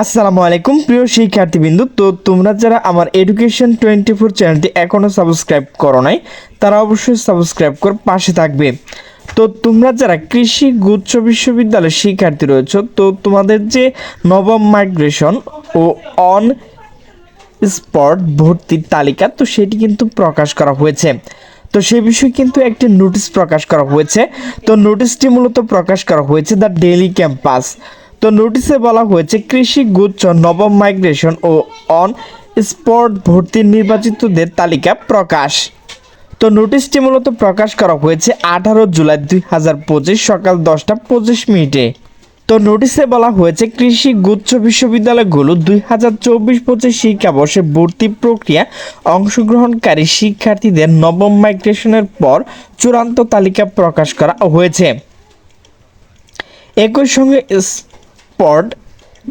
আসসালামু আলাইকুম, প্রিয় শিক্ষার্থীবৃন্দু। তো তোমরা যারা আমার এডুকেশন টোয়েন্টি ফোর চ্যানেলটি এখনও সাবস্ক্রাইব করো নাই, তারা অবশ্যই সাবস্ক্রাইব করে পাশে থাকবে। তো তোমরা যারা কৃষি গুচ্ছ বিশ্ববিদ্যালয়ের শিক্ষার্থী রয়েছে, তো তোমাদের যে নবম মাইগ্রেশন ও অন স্পট ভর্তির তালিকা, তো সেটি কিন্তু প্রকাশ করা হয়েছে। তো সেই বিষয়ে কিন্তু একটি নোটিশ প্রকাশ করা হয়েছে। তো নোটিশটি মূলত প্রকাশ করা হয়েছে দ্য ডেইলি ক্যাম্পাস তো নোটিশে বলা হয়েছে, কৃষি গুচ্ছ, নবম মাইগ্রেশন ও অন স্পট ভর্তির নির্বাচিতদের তালিকা প্রকাশ। তো নোটিশটি মূলত প্রকাশ করা হয়েছে আঠারো জুলাই দুই হাজার পঁচিশ সকাল দশটা পঁচিশ মিনিটে। তো নোটিশে বলা হয়েছে, কৃষি গুচ্ছ বিশ্ববিদ্যালয়গুলো দুই হাজার চব্বিশ পঁচিশ শিক্ষাবর্ষে ভর্তি প্রক্রিয়া অংশগ্রহণকারী শিক্ষার্থীদের নবম মাইগ্রেশনের পর চূড়ান্ত তালিকা প্রকাশ করা হয়েছে। একই সঙ্গে স্পট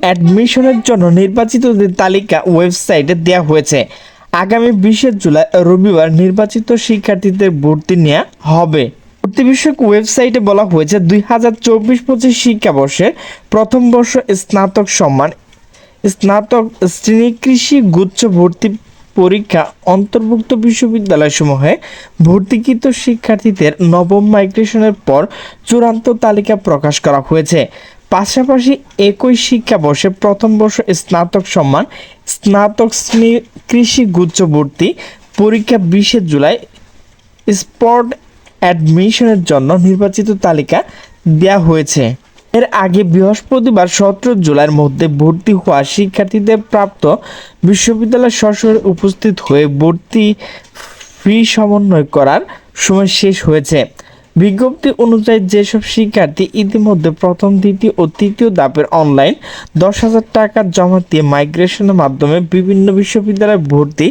অ্যাডমিশনের জন্য নির্বাচিতদের তালিকা ওয়েবসাইটে দেওয়া হয়েছে। আগামী বিশে জুলাই রবিবার নির্বাচিত শিক্ষার্থীদের ভর্তি নেওয়া হবে। ভর্তি বিষয়ক ওয়েবসাইটে বলা হয়েছে, দুই হাজার চব্বিশ পঁচিশ শিক্ষাবর্ষে প্রথম বর্ষ স্নাতক সম্মান, স্নাতক শ্রেণি কৃষি গুচ্ছ ভর্তি পরীক্ষা অন্তর্ভুক্ত বিশ্ববিদ্যালয়সমূহে ভর্তিকৃত শিক্ষার্থীদের নবম মাইগ্রেশনের পর চূড়ান্ত তালিকা প্রকাশ করা হয়েছে। পাশাপাশি একই শিক্ষাবর্ষে প্রথম বর্ষ স্নাতক সম্মান, স্নাতক শ্রেণি কৃষি গুচ্ছ ভর্তি, পরীক্ষা বিশে জুলাই, স্পট অ্যাডমিশনের জন্য নির্বাচিত তালিকা দেওয়া হয়েছে। এর আগে বৃহস্পতিবার সতেরো জুলাইয়ের মধ্যে ভর্তি হওয়া শিক্ষার্থীদের প্রাপ্ত বিশ্ববিদ্যালয় সরাসরি উপস্থিত হয়ে ভর্তি ফি সমন্বয় করার সময় শেষ হয়েছে। বিজ্ঞপ্তি অনুযায়ী যেসব শিক্ষার্থী ইতিমধ্যে প্রথম, দ্বিতীয় ও তৃতীয় ধাপের অনলাইন দশ হাজার টাকা জমা দিয়ে মাইগ্রেশনের মাধ্যমে বিভিন্ন বিশ্ববিদ্যালয়ে ভর্তি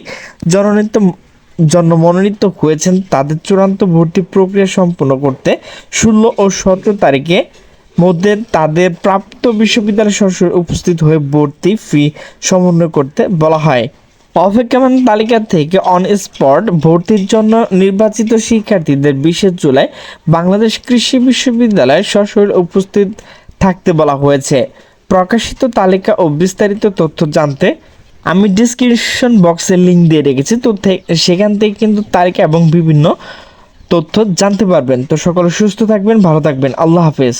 জননীত জন্য মনোনীত হয়েছেন, তাদের চূড়ান্ত ভর্তি প্রক্রিয়া সম্পন্ন করতে ষোলো ও সতেরো তারিখে মধ্যে তাদের প্রাপ্ত বিশ্ববিদ্যালয় সরাসরি উপস্থিত হয়ে ভর্তি ফি সমন্বয় করতে বলা হয়। অপেক্ষমান তালিকা থেকে অন স্পট ভর্তির জন্য নির্বাচিত শিক্ষার্থীদের বিশে জুলাই বাংলাদেশ কৃষি বিশ্ববিদ্যালয়ে সরাসরি উপস্থিত থাকতে বলা হয়েছে। প্রকাশিত তালিকা ও বিস্তারিত তথ্য জানতে আমি ডিসক্রিপশন বক্সে লিঙ্ক দিয়ে রেখেছি তো সেখান থেকে কিন্তু তালিকা এবং বিভিন্ন তথ্য জানতে পারবেন। তো সকলে সুস্থ থাকবেন, ভালো থাকবেন। আল্লাহ হাফেজ।